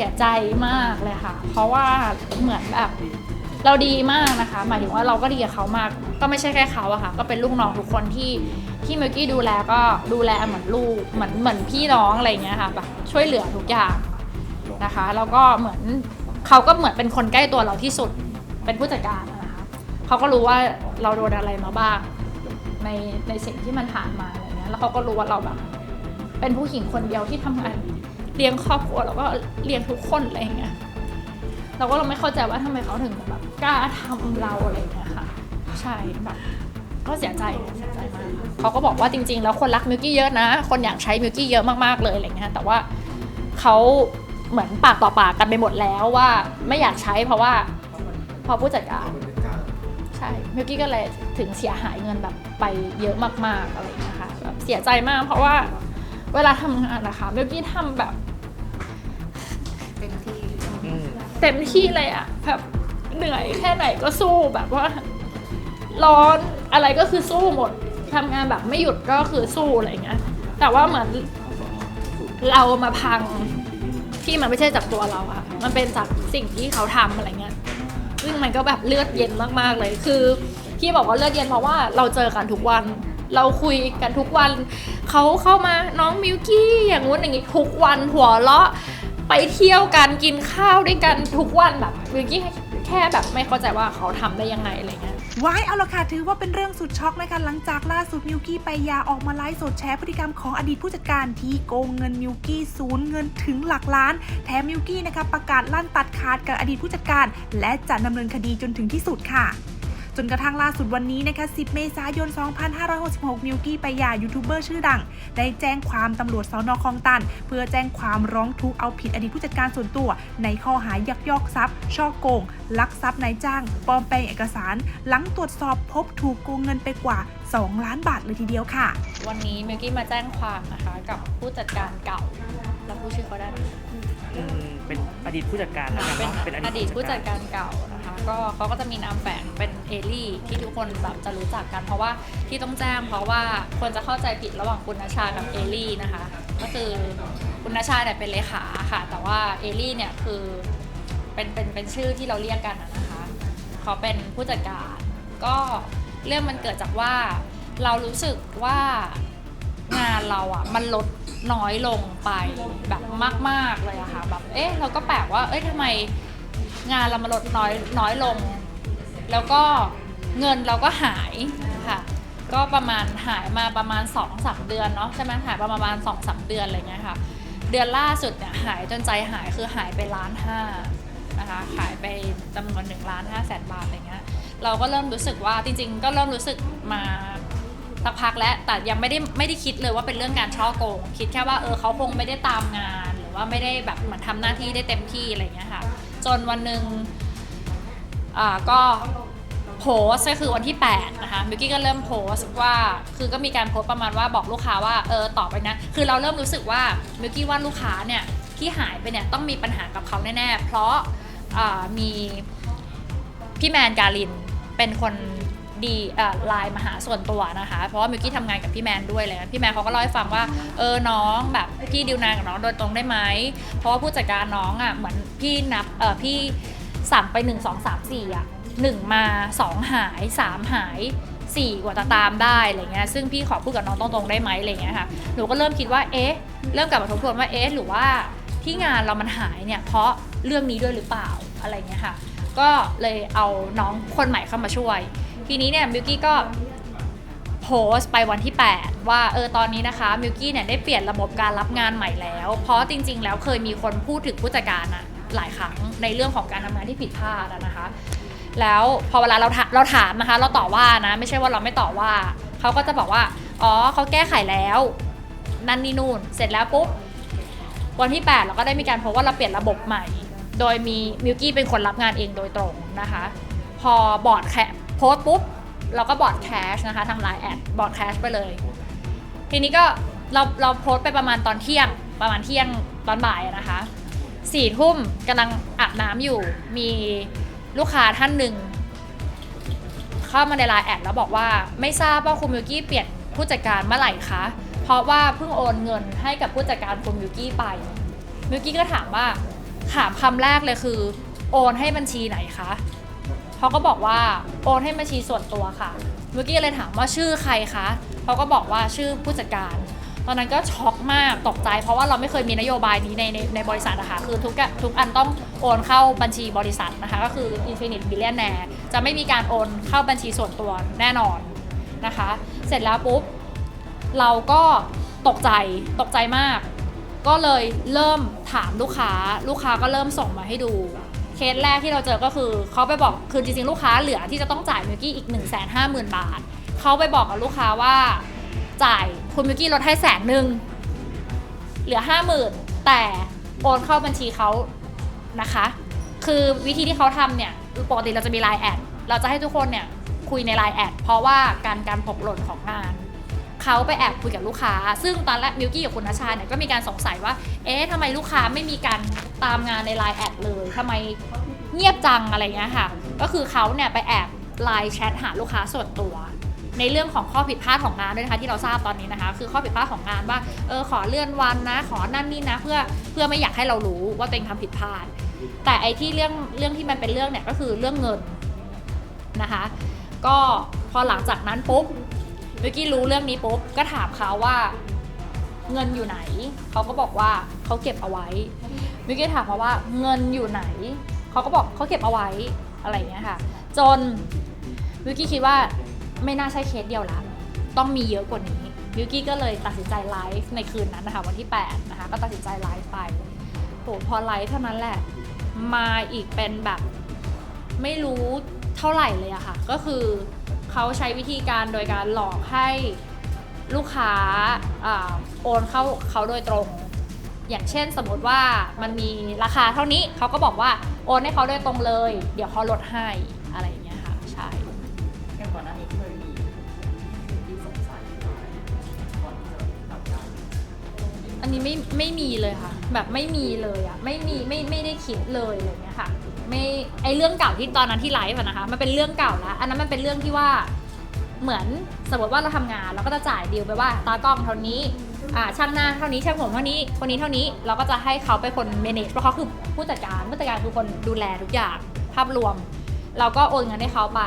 สียใจมากเลยค่ะ เพราะว่าเหมือนแบบเราดีมากนะคะ หมายถึงว่าเราก็ดีกับเขามาก ก็ไม่ใช่แค่เขาอะค่ะ ก็เป็นลูกน้องทุกคนที่ที่มิวกี้ดูแลก็ดูแลเหมือนลูกเหมือนเหมือนพี่น้องอะไรเงี้ยค่ะแบบช่วยเหลือทุกอย่างนะคะแล้วก็เหมือนเขาก็เหมือนเป็นคนใกล้ตัวเราที่สุดเป็นผู้จัดการนะคะเขาก็รู้ว่าเราโดนอะไรมาบ้างในในสิ่งที่มันผ่านมาอะไรเงี้ยแล้วเขาก็รู้ว่าเราแบบเป็นผู้หญิงคนเดียวที่ทำงาน เลี้ยงครอบครัวแล้วก็เลี้ยงทุกคนอะไรเงี้ยเราก็เราไม่เข้าใจว่าทำไมเขาถึงแบบกล้าทำเราอะไรเงี้ยค่ะ ใช่แบบก็เสียใจเสียใจมากเขาก็บอกว่าจริง ๆ แล้วคนรักมิวกี้เยอะนะ คนอยากใช้มิวกี้เยอะมากๆเลยอะไรเงี้ยแต่ว่าเขาเหมือนปากต่อปากกันไปหมดแล้วว่าไม่อยากใช้เพราะว่าเพอผู้จัดการใช่มิวกี้ก็เลยถึงเสียหายเงินแบบไปเยอะมากๆอะไรอย่างเงี้ยค่ะแบบเสียใจมากเพราะว่าเวลาทำงานนะคะมิวกี้ทำแบบ เต็มที่ อืมเต็มที่เลยอะแบบเหนื่อยแค่ไหนก็สู้แบบว่า ร้อนอะไรก็คือสู้หมดทำงานแบบไม่หยุดก็คือสู้อะไรเงี้ย แต่ว่าเหมือนเรามาพังที่มันไม่ใช่จากตัวเราอะมันเป็นจากสิ่งที่เขาทำอะไรเงี้ย ซึ่งมันก็แบบเลือดเย็นมากๆเลย คือที่บอกว่าเลือดเย็นเพราะว่าเราเจอกันทุกวัน เราคุยกันทุกวัน เขาเข้ามาน้องมิวกี้อย่างงู้นอย่างงี้ทุกวันหัวเราะ ไปเที่ยวกันกินข้าวด้วยกันทุกวันแบบมิวกี้แค่แบบไม่เข้าใจว่าเขาทำได้ยังไงอะไรเงี้ย ว้ายเอาละค่ะถือว่าเป็นเรื่องสุดช็อกนะคะหลังจากล่าสุดมิวกี้ไปยาออกมาไลฟ์สดแชร์พฤติกรรมของอดีตผู้จัดการที่โกงเงินมิวกี้ศูนย์เงินถึงหลักล้าน แถมมิวกี้นะคะประกาศลั่นตัดขาดกับอดีตผู้จัดการ และจะดำเนินคดีจนถึงที่สุดค่ะ จนกระทั่งล่าสุดวันนี้นะคะ 10 เมษายน 2566 มิวกี้ไปยายูทูบเบอร์ชื่อดัง ได้แจ้งความตำรวจสอนอคลองตัน เพื่อแจ้งความร้องทุกข์เอาผิดอดีตผู้จัดการส่วนตัว ในข้อหายักยอกทรัพย์ ช่อโกง ลักทรัพย์นายจ้าง ปลอมแปลงเอกสาร หลังตรวจสอบพบถูกโกงเงินไปกว่า 2 ล้านบาทเลยทีเดียวค่ะ วันนี้มิวกี้มาแจ้งความนะคะกับผู้จัดการเก่าเราพูดชื่อเขาได้ไหมอืมเป็นอดีตผู้จัดการแล้วกันเป็นเนาะเป็นอดีตผู้จัดการเก่านะคะ ก็เขาก็จะมีนามแฝงเป็นเอลี่ ที่ทุกคนแบบจะรู้จักกันเพราะว่าที่ต้องแจ้งเพราะว่าคนจะเข้าใจผิดระหว่างคุณนชากับเอลี่นะคะ ก็คือคุณนชาเนี่ยเป็นเลขาค่ะ แต่ว่าเอลี่เนี่ยคือเป็นเป็นเป็นชื่อที่เราเรียกกันนะคะเขาเป็นผู้จัดการ ก็เรื่องมันเกิดจากว่าเรารู้สึกว่างานเราอะมันลดน้อยลงไปแบบมาก ๆเลยอะค่ะแบบเอ๊ะเราก็แปลกว่าเอ้ยทำไม งานเรามันลดน้อยน้อยลง แล้วก็เงินเราก็หายค่ะ ก็ประมาณหายมาประมาณ2อสเดือนเนาะใช่ไหมหายประมาณ2อสเดือนอะไรเงี้ยค่ะ เดือนล่าสุดเนี่ยหายจนใจหายคือหายไปล้านห้านะคะหายไปจำนวนหนึ่งล้านห้าแสนบาทอะไรเงี้ยเราก็เริ่มรู้สึกว่าจริงๆ ก็เริ่มรู้สึกมาสักพักแล้วแต่ยังไม่ได้ไม่ได้คิดเลยว่าเป็นเรื่องการช่อโกง คิดแค่ว่าเออเขาคงไม่ได้ตามงาน หรือว่าไม่ได้แบบเหมือนทำหน้าที่ได้เต็มที่อะไรเงี้ยค่ะ จนวันหนึ่งอ่าก็โพสก็คือวันที่ 8 นะคะมิวกี้ก็เริ่มโพสต์ว่าคือก็มีการโพสต์ประมาณว่าบอกลูกค้าว่าเออต่อไปนะ คือเราเริ่มรู้สึกว่ามิวกี้ว่าลูกค้าเนี่ยที่หายไปเนี่ยต้องมีปัญหากับเขาแน่ๆ เพราะอ่ามีพี่แมนการินเป็นคน ดีไลน์มาหาส่วนตัวนะคะ เพราะว่ามิวกี้ทำงานกับพี่แมนด้วยเลยนะพี่แมนเขาก็เล่าให้ฟังว่าเออน้องแบบพี่ดิวนานกับน้องโดยตรงได้ไหมเพราะว่าผู้จัดการน้องอะเหมือนพี่นับเออพี่สั่งไป 1 2 3 4อะหนึ่งมา 2 หาย 3 หาย 4 กว่าจะตามได้อะไรเงี้ยซึ่งพี่ขอพูดกับน้องตรงๆได้ไหมอะไรเงี้ยค่ะหนูก็เริ่มคิดว่าเอ๊ะเริ่มกลับมาทบทวนว่าเอ๊ะหรือว่าที่งานเรามันหายเนี่ยเพราะเรื่องนี้ด้วยหรือเปล่าอะไรเงี้ยค่ะก็เลยเอาน้องคนใหม่เข้ามาช่วย ทีนี้เนี่ยมิวกี้ก็โพสต์ไปวันที่ 8 ว่าเออตอนนี้นะคะมิวกี้เนี่ยได้เปลี่ยนระบบการรับงานใหม่แล้ว เพราะจริง ๆ แล้วเคยมีคนพูดถึงผู้จัดการอะหลายครั้งในเรื่องของการทำงานที่ผิดพลาดนะคะ แล้วพอเวลาเราเราถามนะคะ เราต่อว่านะไม่ใช่ว่าเราไม่ต่อว่าเขาก็จะบอกว่าอ๋อเขาแก้ไขแล้วนั่นนี่นู่นเสร็จแล้วปุ๊บวันที่ 8 เราก็ได้มีการโพสว่าเราเปลี่ยนระบบใหม่ โดยมีมิวกี้เป็นคนรับงานเองโดยตรงนะคะ พอบอร์ดแค โพสต์ปุ๊บเราก็บอร์ดแคชนะคะทางไลน์แอดบอร์ดแคชไปเลย ทีนี้ก็เราเราโพสต์ไปประมาณตอนเที่ยง ประมาณเที่ยงตอนบ่ายนะคะสี่ทุ่มกำลังอาบน้ำอยู่มีลูกค้าท่านหนึ่งเข้ามาในไลน์แอดแล้วบอกว่าไม่ทราบว่าคุณมิวกี้เปลี่ยนผู้จัดการเมื่อไหร่คะเพราะว่าเพิ่งโอนเงินให้กับผู้จัดการคุณมิวกี้ไปมิวกี้ก็ถามว่าถามคำแรกเลยคือ โอนให้บัญชีไหนคะ เขาก็บอกว่าโอนให้บัญชีส่วนตัวค่ะ เมื่อกี้เลยถามว่าชื่อใครคะเขาก็บอกว่าชื่อผู้จัดการ ตอนนั้นก็ช็อกมากตกใจ เพราะว่าเราไม่เคยมีนโยบายนี้ในในในบริษัทนะคะคือทุกทุกอันต้องโอนเข้าบัญชีบริษัทนะคะ ก็คือ Infinite Billionaire จะไม่มีการโอนเข้าบัญชีส่วนตัวแน่นอนนะคะ เสร็จแล้วปุ๊บเราก็ตกใจตกใจมาก ก็เลยเริ่มถามลูกค้า ลูกค้าก็เริ่มส่งมาให้ดู เคสแรกที่เราเจอก็คือเขาไปบอกคือจริงๆลูกค้าเหลือที่จะต้องจ่ายมิวกี้อีก 1 5 0 0 0 0 บาทเขาไปบอกกับลูกค้าว่าจ่ายคุณมิวกี้ลดให้แสนหนึ่งเหลือ 50,000 แต่โอนเข้าบัญชีเขานะคะ คือวิธีที่เขาทำเนี่ยปกติเราจะมีไลน์แอดเราจะให้ทุกคนเนี่ยคุยในไลน์แอดเพราะว่าการการผกหล่นของงาน เขาไปแอบคุยกับลูกค้า ซึ่งตอนแรกมิวกี้กับคุณนชาเนี่ยก็มีการสงสัยว่า เอ๊ะทำไมลูกค้าไม่มีการตามงานในไลน์แอดเลยทำไมเงียบจังอะไรเงี้ยค่ะ ก็คือเขาเนี่ยไปแอบไลน์แชทหาลูกค้าส่วนตัว ในเรื่องของข้อผิดพลาดของงานด้วยนะคะที่เราทราบตอนนี้นะคะ คือข้อผิดพลาดของงานว่าเออขอเลื่อนวันนะ ขอนั่นนี่นะ เพื่อเพื่อไม่อยากให้เรารู้ว่าตัวเองทำผิดพลาด แต่ไอ้ที่เรื่องเรื่องที่มันเป็นเรื่องเนี่ยก็คือเรื่องเงินนะคะ ก็พอหลังจากนั้นปุ๊บ เมื่อกี้รู้เรื่องนี้ปุ๊บก็ถามเขาว่าเงินอยู่ไหน เขาก็บอกว่าเขาเก็บเอาไว้เมื่อกี้ถามเขาว่าเงินอยู่ไหน เขาก็บอกเขาเก็บเอาไว้อะไรเงี้ยค่ะ จนวิวกี้คิดว่าไม่น่าใช่เคสเดียวละต้องมีเยอะกว่านี้วิวกี้ก็เลยตัดสินใจไลฟ์ในคืนนั้นนะคะวันที่8นะคะก็ตัดสินใจไลฟ์ไปโหพอไลฟ์เท่านั้นแหละ มาอีกเป็นแบบไม่รู้เท่าไหร่เลยอะค่ะ ก็คือ เขาใช้วิธีการโดยการหลอกให้ลูกค้าอโอนเข้าเขาโดยตรง อย่างเช่นสมมติว่ามันมีราคาเท่านี้เขาก็บอกว่าโอนให้เขาโดยตรงเลย เดี๋ยวเขาลดให้อะไรอย่างเงี้ยค่ะใช่ก่อนหน้านี้เคยมีที่สงสัยก่อนที่จะตัดการอันนี้ไม่ไม่มีเลยค่ะ แบบไม่มีเลยอะไม่มีไม่ไม่ได้คิดเลยอะไรเงี้ยค่ะ ไม่ไอเรื่องเก่าที่ตอนนั้นที่ไลฟ์อะนะคะมันเป็นเรื่องเก่าแล้วอันนั้นมันเป็นเรื่องที่ว่าเหมือนสมมติว่าเราทำงานเราก็จะจ่ายดีลไปว่าตากล้องเท่านี้อ่าช่างหน้าเท่านี้ช่างผมเท่านี้คนนี้เท่านี้เราก็จะให้เขาเป็นคน manage เพราะเขาคือผู้จัดการผู้จัดการคือคนดูแลทุกอย่างภาพรวม เราก็โอนเงินให้เขาไป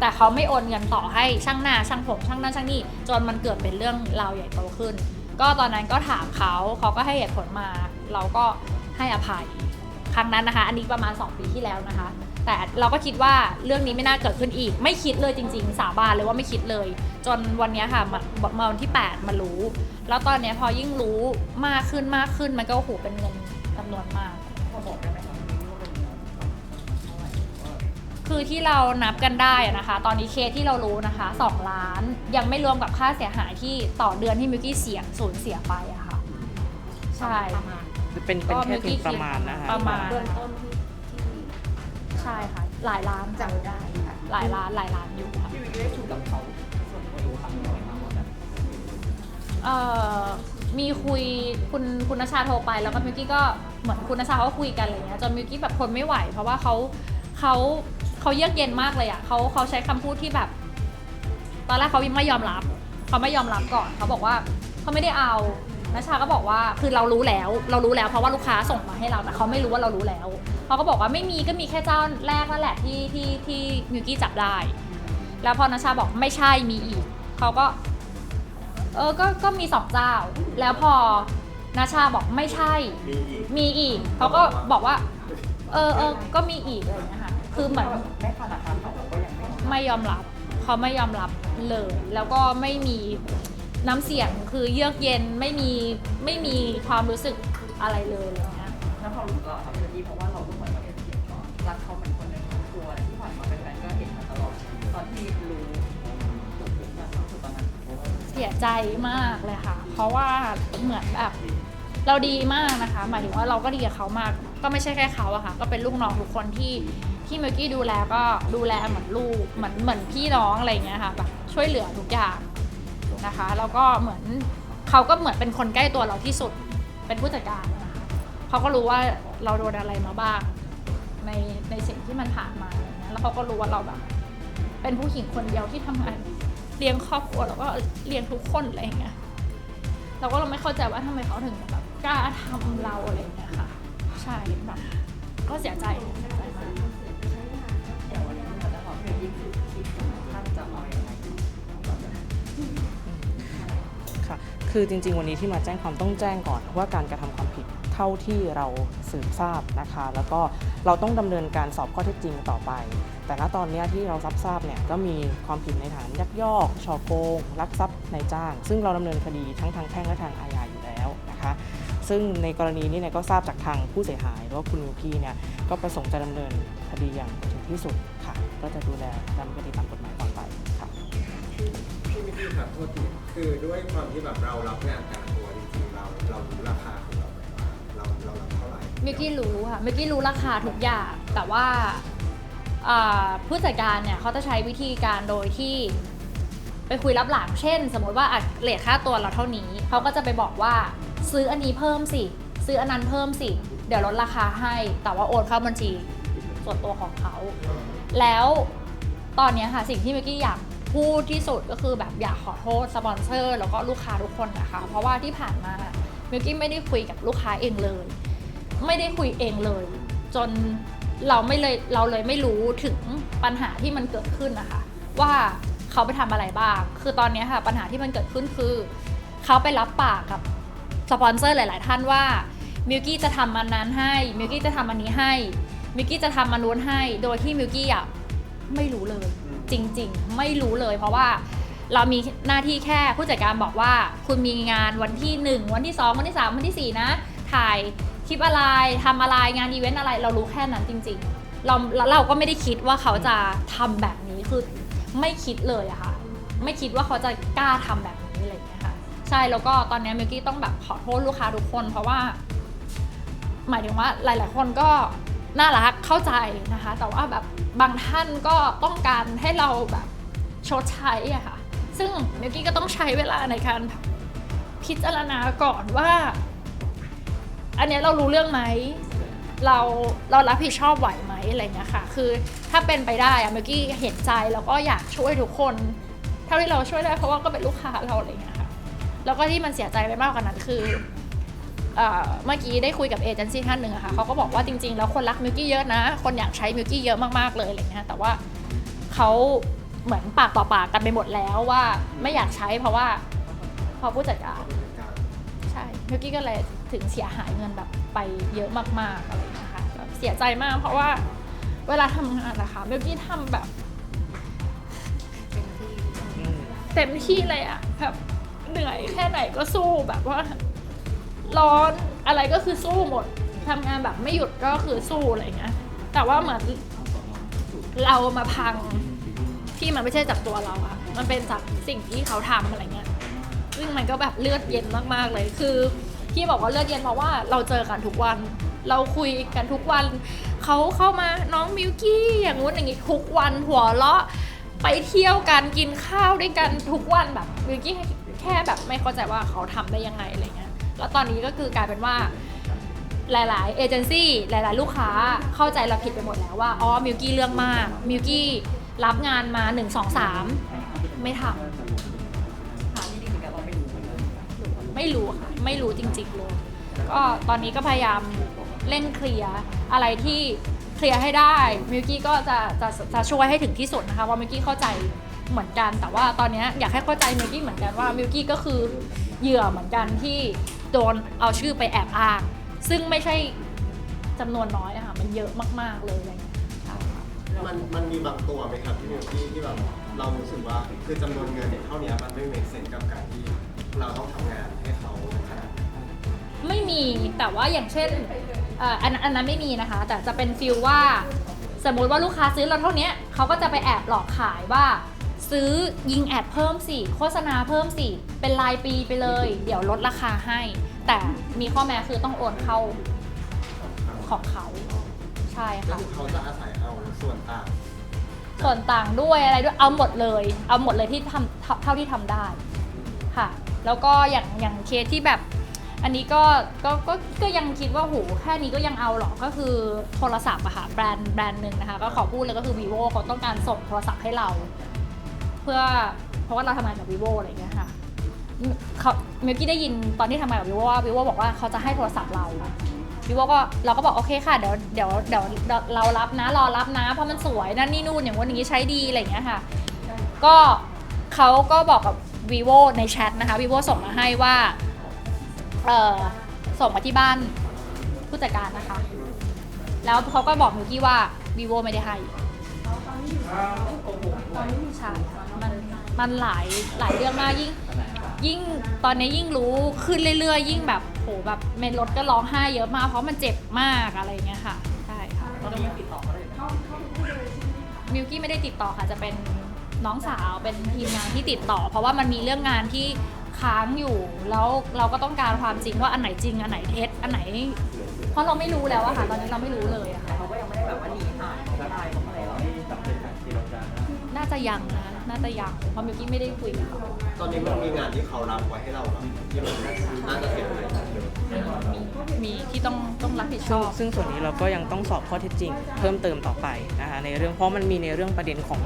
แต่เขาไม่โอนเงินต่อให้ช่างหน้าช่างผมช่างนั่นช่างนี่จนมันเกิดเป็นเรื่องราวใหญ่โตขึ้น ก็ตอนนั้นก็ถามเขาเขาก็ให้เหตุผลมา เราก็ให้อภัย รั้งนั้นนะคะ อันนี้ประมาณ 2 ปีที่แล้วนะคะ แต่เราก็คิดว่าเรื่องนี้ไม่น่าเกิดขึ้นอีก ไม่คิดเลยจริง ๆ สาบานเลยว่าไม่คิดเลย จนวันนี้ค่ะมามาวันที่ 8 มารู้ แล้วตอนนี้พอยิ่งรู้มากขึ้นมากขึ้นมันก็โอ้โหเป็นเงินจำนวนมาก คือที่เรานับกันได้อะนะคะ ตอนนี้เคสที่เรารู้นะคะ 2 ล้านยังไม่รวมกับค่าเสียหายที่ต่อเดือนที่มิวกี้เสียสูญเสียไปอะค่ะ ใช่ ประมาณ เป็นเป็นแค่ถึงประมาณนะคะประมาณ เบื้องต้นที่ที่ใช่ค่ะ หลายล้านค่ะจำได้ค่ะหลายล้านหลายล้านอยู่ค่ะพี่วิกได้คุยกับเขาส่วนตัวครั้งหนึ่งไหมคะว่าแบบเอ่อมีคุยคุณคุณนชชาโทรไป แล้วก็มิวกี้ก็เหมือนคุณนชชาเขาก็คุยกันอะไรเงี้ยจนมิวกี้แบบทนไม่ไหว เพราะว่าเขาเขาเขาเยือกเย็นมากเลยอะเขาเขาใช้คำพูดที่แบบ ตอนแรกเขาไม่ยอมรับ เขาไม่ยอมรับก่อน เขาบอกว่าเขาไม่ได้เอา นชชาก็บอกว่าคือเรารู้แล้ว เรารู้แล้วเพราะว่าลูกค้าส่งมาให้เราแต่เขาไม่รู้ว่าเรารู้แล้วเขาก็บอกว่าไม่มีก็มีแค่เจ้าแรกนั่นแหละที่ที่ที่มิวกี้จับได้ แล้วพอนชชาบอกไม่ใช่มีอีกเขาก็ เออก็ก็มีสองเจ้า แล้วพอนาชาบอกไม่ใช่ มีอีกเขาก็บอกว่า เออเออก็มีอีกอะไรอย่างเงี้ยค่ะคือเหมือนได้ขนาดนั้นเขาก็ยังไม่ไม่ยอมรับเขาไม่ยอมรับเลย แล้วก็ไม่มี น้ำเสียงคือเยือกเย็นไม่มีไม่มีความรู้สึกอะไรเลยอะไรอย่างเงี้ยแล้วพอรู้ก็ครับพี่เพราะว่าเราก็เหมือนกับเป็นเสียงก่อนรักเขาเหมือนคนในครอบครัวที่ผ่านมาเป็นแฟนก็เห็นมาตลอดตอนที่รู้ถูกกันคือตอนนั้นเสียใจมากเลยค่ะ เพราะว่าเหมือนแบบเราดีมากนะคะหมายถึงว่าเราก็ดีกับเขามาก ก็ไม่ใช่แค่เขาอะค่ะ ก็เป็นลูกน้องทุกคนที่ที่เมอกี้ดูแลก็ดูแลเหมือนลูกเหมือนเหมือนพี่น้องอะไรอย่างเงี้ยค่ะแบบช่วยเหลือทุกอย่าง นะคะแล้วก็เหมือนเขาก็เหมือนเป็นคนใกล้ตัวเราที่สุดเป็นผู้จัดการนะคะเขาก็รู้ว่าเราโดนอะไรมาบ้างในในสิ่งที่มันผ่านมาอะไรเงี้ยแล้วเขาก็รู้ว่าเราแบบ เป็นผู้หญิงคนเดียวที่ทำงานเลี้ยงครอบครัวแล้วก็เลี้ยงทุกคนอะไรอย่างเงี้ยเราก็เราไม่เข้าใจว่าทำไมเขาถึงแบบกล้าทำเราอะไรอย่างเงี้ยค่ะ ใช่แบบก็เสียใจ คือจริง ๆ วันนี้ที่มาแจ้งความต้องแจ้งก่อนว่าการกระทำความผิดเท่าที่เราสืบทราบนะคะ แล้วก็เราต้องดำเนินการสอบข้อเท็จจริงต่อไป แต่ณตอนนี้ที่เรารับทราบเนี่ยก็มีความผิดในฐานยักยอกช่อโกงลักทรัพย์ในจ้าง ซึ่งเราดำเนินคดีทั้งทางแพ่งและทางอาญาอยู่แล้วนะคะซึ่งในกรณีนี้เนี่ยก็ทราบจากทางผู้เสียหายว่าคุณมิวกี้เนี่ยก็ประสงค์จะดำเนินคดีอย่างถึงที่สุดค่ะ ก็จะดูแลดำเนินคดีตามกฎหมาย พี่มิกกี้ครับโทษทีคือด้วยความที่แบบเรารับงานแต่ละตัวจริงๆเราเรารู้ราคาของเราไหมว่าเราเรารับเท่าไหร่มิกกี้รู้ค่ะมิกกี้รู้ราคาทุกอย่างแต่ว่าอ่าผู้จัดการเนี่ยเขาจะใช้วิธีการโดยที่ ไปคุยรับหลังเช่น สมมติว่าอะเลทค่าตัวเราเท่านี้เขาก็จะไปบอกว่าซื้ออันนี้เพิ่มสิ ซื้ออันนั้นเพิ่มสิ เดี๋ยวลดราคาให้ แต่ว่าโอนเข้าบัญชีส่วนตัวของเขา แล้วตอนเนี้ยค่ะสิ่งที่เมิกกี้อยาก พูดที่สุดก็คือแบบอยากขอโทษสปอนเซอร์แล้วก็ลูกค้าทุกคนนะคะ เพราะว่าที่ผ่านมามิกกี้ไม่ได้คุยกับลูกค้าเองเลย ไม่ได้คุยเองเลย จนเราไม่เลยเราเลยไม่รู้ถึงปัญหาที่มันเกิดขึ้นนะคะ ว่าเขาไปทำอะไรบ้าง คือตอนนี้ค่ะปัญหาที่มันเกิดขึ้นคือ เขาไปรับปากกับสปอนเซอร์หลาย ๆ ท่านว่ามิวกี้จะทำมันนั้นให้มิวกี้จะทำอันนี้ให้มิวกี้จะทำมันนู้นให้ โดยที่มิวกี้อะไม่รู้เลย จริง ๆ ไม่รู้เลยเพราะว่าเรามีหน้าที่แค่ผู้จัดการบอกว่า คุณมีงานวันที่ 1 วันที่ 2 วันที่ 3 วันที่ 4 นะ ถ่ายคลิปอะไรทำอะไรงานอีเวนต์อะไรเรารู้แค่นั้นจริง ๆ เราเราก็ไม่ได้คิดว่าเขาจะทำแบบนี้คือไม่คิดเลยอะค่ะ ไม่คิดว่าเขาจะกล้าทำแบบนี้อะไรอย่างเงี้ยค่ะใช่แล้วก็ตอนนี้มิวกี้ต้องแบบขอโทษลูกค้าทุกคน เพราะว่า หมายถึงว่าหลาย ๆ คนก็ น่ารักเข้าใจนะคะ แต่ว่าแบบบางท่านก็ต้องการให้เราแบบชดใช้อะค่ะ ซึ่งเมิวกี้ก็ต้องใช้เวลาในการพิจารณาก่อนว่า อันเนี้ยเรารู้เรื่องไหมเราเรารับผิดชอบไหวไหมอะไรเงี้ยค่ะ คือถ้าเป็นไปได้อะมิวกี้เห็นใจแล้วก็อยากช่วยทุกคนเท่าที่เราช่วยได้เพราะว่าก็เป็นลูกค้าเราอะไรเงี้ยค่ะ แล้วก็ที่มันเสียใจไปมากกว่านั้นคือ เมื่อกี้ได้คุยกับเอเจนซี่ท่านหนึ่งอะค่ะเขาก็บอกว่าจริง ๆ แล้วคนรักมิวกี้เยอะนะ คนอยากใช้มิวกี้เยอะมากๆเลยอะไรเงี้ยแต่ว่าเขาเหมือนปากต่อปากกันไปหมดแล้วว่าไม่อยากใช้เพราะว่าเพอผู้จัดการใช่มิวกี้ก็เลยถึงเสียหายเงินแบบไปเยอะมากๆอะไรเงี้ยค่ะแบบเสียใจมากเพราะว่าเวลาทำงานนะคะมิวกี้ทำแบบเป็นที่เต็มที่เลยอะแบบเหนื่อยแค่ไหนก็สู้แบบว่า ร้อนอะไรก็คือสู้หมดทำงานแบบไม่หยุดก็คือสู้อะไรเงี้ยแต่ว่าเหมือนเรามาพังที่มันไม่ใช่จากตัวเราอะมันเป็นจากสิ่งที่เขาทำอะไรเงี้ยซึ่งมันก็แบบเลือดเย็นมากๆเลยคือ ที่บอกว่าเลือดเย็นเพราะว่าเราเจอกันทุกวัน เราคุยกันทุกวัน เขาเข้ามาน้องมิวกี้อย่างงู้นอย่างงี้ทุกวันหัวเราะไปเที่ยวกันกินข้าวด้วยกันทุกวันแบบมิวกี้แค่แบบไม่เข้าใจว่าเขาทำได้ยังไงอะไรเงี้ย แล้วตอนนี้ก็คือกลายเป็นว่าหลาย ๆ เอเจนซี่หลาย ๆ ลูกค้าเข้าใจเราผิดไปหมดแล้วว่า อ๋อ มิวกี้เรื่องมาก มิวกี้รับงานมา 1 2 3 ไม่ทหาที่ดีเหมือนกันเราไม่รู้เหมือนกันำไม่รู้ค่ะ ไม่รู้จริง ๆ เลย ก็ตอนนี้ก็พยายามเร่งเคลียร์อะไรที่เคลียร์ให้ได้ มิวกี้ก็จะจะจะช่วยให้ถึงที่สุดนะคะว่ามิวกี้เข้าใจเหมือนกัน แต่ว่าตอนนี้อยากให้เข้าใจมิวกี้เหมือนกันว่ามิวกี้ก็คือเหยื่อเหมือนกันที่ โดนเอาชื่อไปแอบอ้าง ซึ่งไม่ใช่จำนวนน้อยอะค่ะมันเยอะมาก ๆ เลยอะไรเงี้ยใช่ค่ะมันมันมีบางตัวไหมครับที่มิวกี้ที่แบบเรารู้สึกว่าคือจำนวนเงินเนี่ยเท่านี้มันไม่ make sense กับการที่เราต้องทำงานให้เขาขนาดนั้นไม่มีแต่ว่าอย่างเช่นเอ่ออันอันนั้นไม่มีนะคะ แต่จะเป็นฟิลว่า สมมุติว่าลูกค้าซื้อเราเท่านี้เขาก็จะไปแอบหลอกขายว่า ซื้อยิงแอดเพิ่มสิ โฆษณาเพิ่มสิ เป็นรายปีไปเลย เดี๋ยวลดราคาให้ แต่มีข้อแม้คือต้องโอนเข้าของเขา ใช่ก็ค่ะคือเขาจะอาศัยเอาส่วนต่างส่วนต่างด้วยอะไรด้วยเอาหมดเลย เอาหมดเลยที่ทำเท่าเท่าที่ทำได้ค่ะ แล้วก็อย่างอย่างเคสที่แบบ อันนี้ก็ก็ก็ก็ยังคิดว่าโหแค่นี้ก็ยังเอาหรอก็คือโทรศัพท์อะค่ะแบรนด์แบรนด์หนึ่งนะคะ ก็ขอพูดเลยก็คือ vivo เขาต้องการส่งโทรศัพท์ให้เราเพื่อเพราะว่าเราทำงานกับ vivo อะไรอย่างเงี้ยค่ะเขาเมลกี้ได้ยินตอนที่ทำงานกับ vivo ว่า vivo บอกว่าเขาจะให้โทรศัพท์เราวิโวก็เราก็บอกโอเคค่ะเดี๋ยวเดี๋ยวเดี๋ยวเดี๋ยวเรารับนะรอรับนะ เพราะมันสวยนั่นนี่นู่นอย่างว่าอย่างนี้ใช้ดีอะไรอย่างเงี้ยค่ะ ก็เขาก็บอกกับ vivo ในแชทนะคะ vivo ส่งมาให้ว่าเออส่งมาที่บ้านผู้จัดการนะคะ แล้วเขาก็บอกมิวกี้ว่า vivo ไม่ได้ให้ ตอนนี้มีชามันมันหลายหลายเรื่องมากยิ่ง ยิ่งตอนนี้ยิ่งรู้ขึ้นเรื่อยๆ ยิ่งแบบโหแบบเมนรถก็ร้องไห้เยอะมาก เพราะมันเจ็บมากอะไรอย่างเงี้ยค่ะใช่ค่ะตอนนี้ติดต่อเขาได้ไหมมิวกี้ไม่ได้ติดต่อค่ะจะเป็นน้องสาวเป็นทีมงานที่ติดต่อ เพราะว่ามันมีเรื่องงานที่ค้างอยู่แล้วเราก็ต้องการความจริงว่าอันไหนจริงอันไหนเท็จอันไหน เพราะเราไม่รู้แล้วอะค่ะ ตอนนี้เราไม่รู้เลยอะค่ะเขาก็ยังไม่ได้แบบว่าหนี จะยังนะน่าจะยังเพราะมิวกี้ไม่ได้คุยกับเขา ตอนนี้มันมีงานที่เขารับไว้ให้เราหรอที่มันน่าจะเสร็จเลย มีมีที่ต้องต้องรับผิดชซึ่งอบ ซึ่งส่วนนี้เราก็ยังต้องสอบข้อเท็จจริง เพิ่มเติมต่อไปนะคะในเรื่องเพราะมันมีในเรื่องประเด็นของ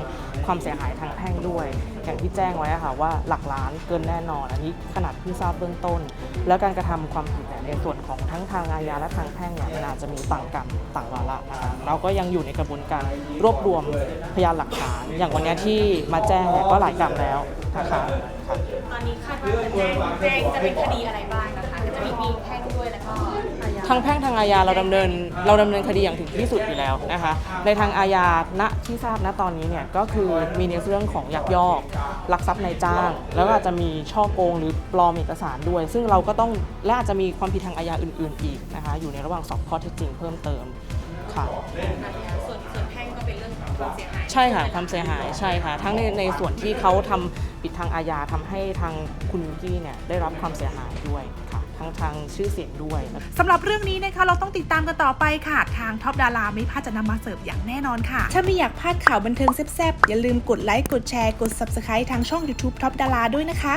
ความเสียหายทางแพ่งด้วย อย่างที่แจ้งไว้อะค่ะว่าหลักล้านเกินแน่นอนอันนี้ขนาดเพิ่งทราบเบื้องต้น แล้วการกระทำความผิดเนี่ยในส่วนของทั้งทางอาญาและทางแพ่งเนี่ยมันอาจจะมีต่างกรรมต่างวาระนะคะเราก็ยังอยู่ในกระบวนการรวบรวมพยานหลักฐาน อย่างวันเนี้ยที่มาแจ้งเนี่ยก็หลายกรรมแล้วนะคะค่ะตอนนี้คาดว่าจะแจ้งแจ้งจะเป็นคดีอะไรบ้างนะคะ ทางแพ่งทางอาญาเราดำเนินเราดำเนินคดีอย่างถึงที่สุดอยู่แล้วนะคะ ในทางอาญาณที่ทราบณตอนนี้เนี่ยก็คือมีในเรื่องของยักยอกลักทรัพย์ในจ้าง แล้วก็อาจจะมีช่อโกงหรือปลอมเอกสารด้วย ซึ่งเราก็ต้องและอาจจะมีความผิดทางอาญาอื่น ๆ อีกนะคะ อยู่ในระหว่างสอบข้อเท็จจริงเพิ่มเติมค่ะอาญาส่วนส่วนแพ่งก็เป็นเรื่องของความเสียหายใช่ค่ะความเสียหายใช่ค่ะ ทั้งในในส่วนที่เขาทำผิดทางอาญาทำให้ทางคุณมิวกี้เนี่ยได้รับความเสียหายด้วยค่ะ ทั้งทางชื่อเสียงด้วยสำหรับเรื่องนี้นะคะเราต้องติดตามกันต่อไปค่ะ ทางท็อปดาราไม่พลาดจะนำมาเสิร์ฟอย่างแน่นอนค่ะ ถ้าไม่อยากพลาดข่าวบันเทิงแซ่บๆ อย่าลืมกดไลค์ กดแชร์ กด Subscribe ทางช่อง YouTube ท็อปดาราด้วยนะคะ